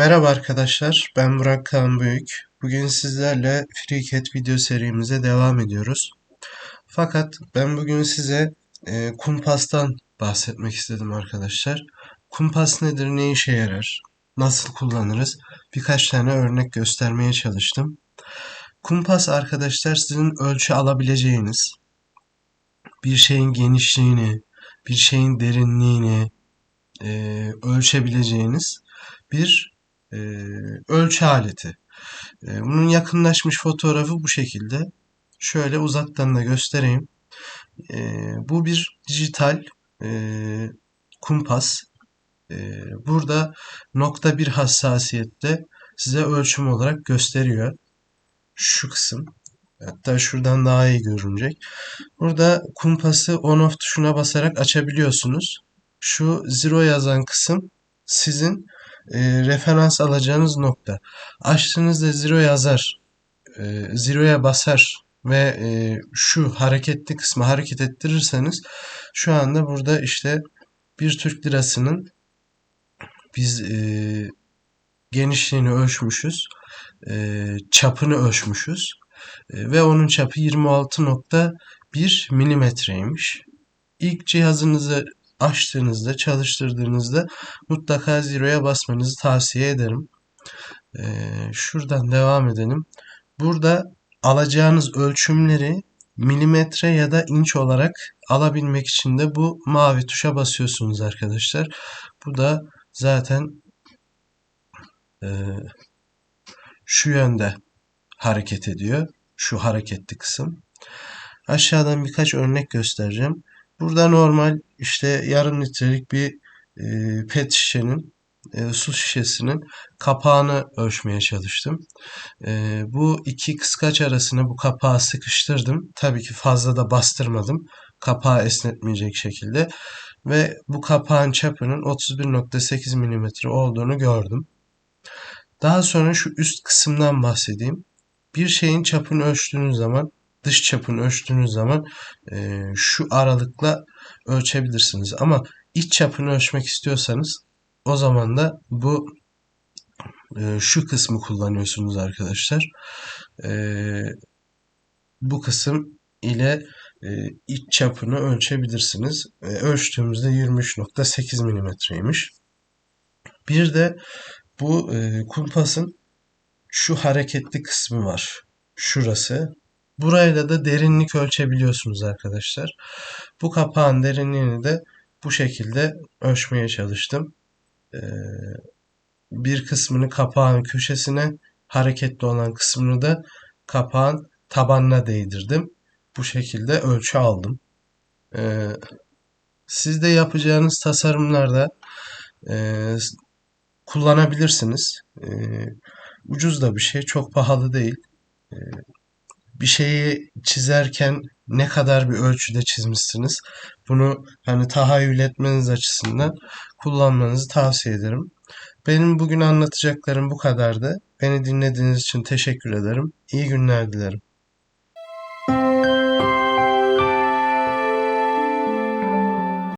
Merhaba arkadaşlar, ben Burak Kaan. Bugün sizlerle FreeCAD video serimize devam ediyoruz. Fakat ben bugün size e, kumpastan bahsetmek istedim arkadaşlar. Kumpas nedir, ne işe yarar, nasıl kullanırız birkaç tane örnek göstermeye çalıştım. Kumpas arkadaşlar sizin ölçü alabileceğiniz, bir şeyin genişliğini, bir şeyin derinliğini e, ölçebileceğiniz bir e, ölçü aleti. E, bunun yakınlaşmış fotoğrafı bu şekilde. Şöyle uzaktan da göstereyim. E, bu bir dijital e, kumpas. E, burada nokta bir hassasiyette size ölçüm olarak gösteriyor. Şu kısım. Hatta şuradan daha iyi görünecek. Burada kumpası on off tuşuna basarak açabiliyorsunuz. Şu zero yazan kısım sizin e, referans alacağınız nokta. Açtığınızda zero yazar, e, zero'ya basar ve e, şu hareketli kısmı hareket ettirirseniz şu anda burada işte bir Türk lirasının biz e, genişliğini ölçmüşüz, e, çapını ölçmüşüz e, ve onun çapı 26.1 milimetreymiş. İlk cihazınızı açtığınızda, çalıştırdığınızda mutlaka Zero'ya basmanızı tavsiye ederim. Ee, şuradan devam edelim. Burada alacağınız ölçümleri milimetre ya da inç olarak alabilmek için de bu mavi tuşa basıyorsunuz arkadaşlar. Bu da zaten e, şu yönde hareket ediyor. Şu hareketli kısım. Aşağıdan birkaç örnek göstereceğim. Burada normal işte yarım litrelik bir e, pet şişenin e, su şişesinin kapağını ölçmeye çalıştım. E, bu iki kıskaç arasına bu kapağı sıkıştırdım. Tabii ki fazla da bastırmadım. Kapağı esnetmeyecek şekilde. Ve bu kapağın çapının 31.8 mm olduğunu gördüm. Daha sonra şu üst kısımdan bahsedeyim. Bir şeyin çapını ölçtüğünüz zaman dış çapını ölçtüğünüz zaman e, şu aralıkla ölçebilirsiniz. Ama iç çapını ölçmek istiyorsanız o zaman da bu e, şu kısmı kullanıyorsunuz arkadaşlar. E, bu kısım ile e, iç çapını ölçebilirsiniz. E, ölçtüğümüzde 23.8 milimetreymiş. Bir de bu e, kumpasın şu hareketli kısmı var. Şurası. Burayla da derinlik ölçebiliyorsunuz arkadaşlar. Bu kapağın derinliğini de bu şekilde ölçmeye çalıştım. Ee, bir kısmını kapağın köşesine, hareketli olan kısmını da kapağın tabanına değdirdim. Bu şekilde ölçü aldım. Ee, siz de yapacağınız tasarımlarda e, kullanabilirsiniz. E, ucuz da bir şey, çok pahalı değil. E, bir şeyi çizerken ne kadar bir ölçüde çizmişsiniz. Bunu hani tahayyül etmeniz açısından kullanmanızı tavsiye ederim. Benim bugün anlatacaklarım bu kadardı. Beni dinlediğiniz için teşekkür ederim. İyi günler dilerim.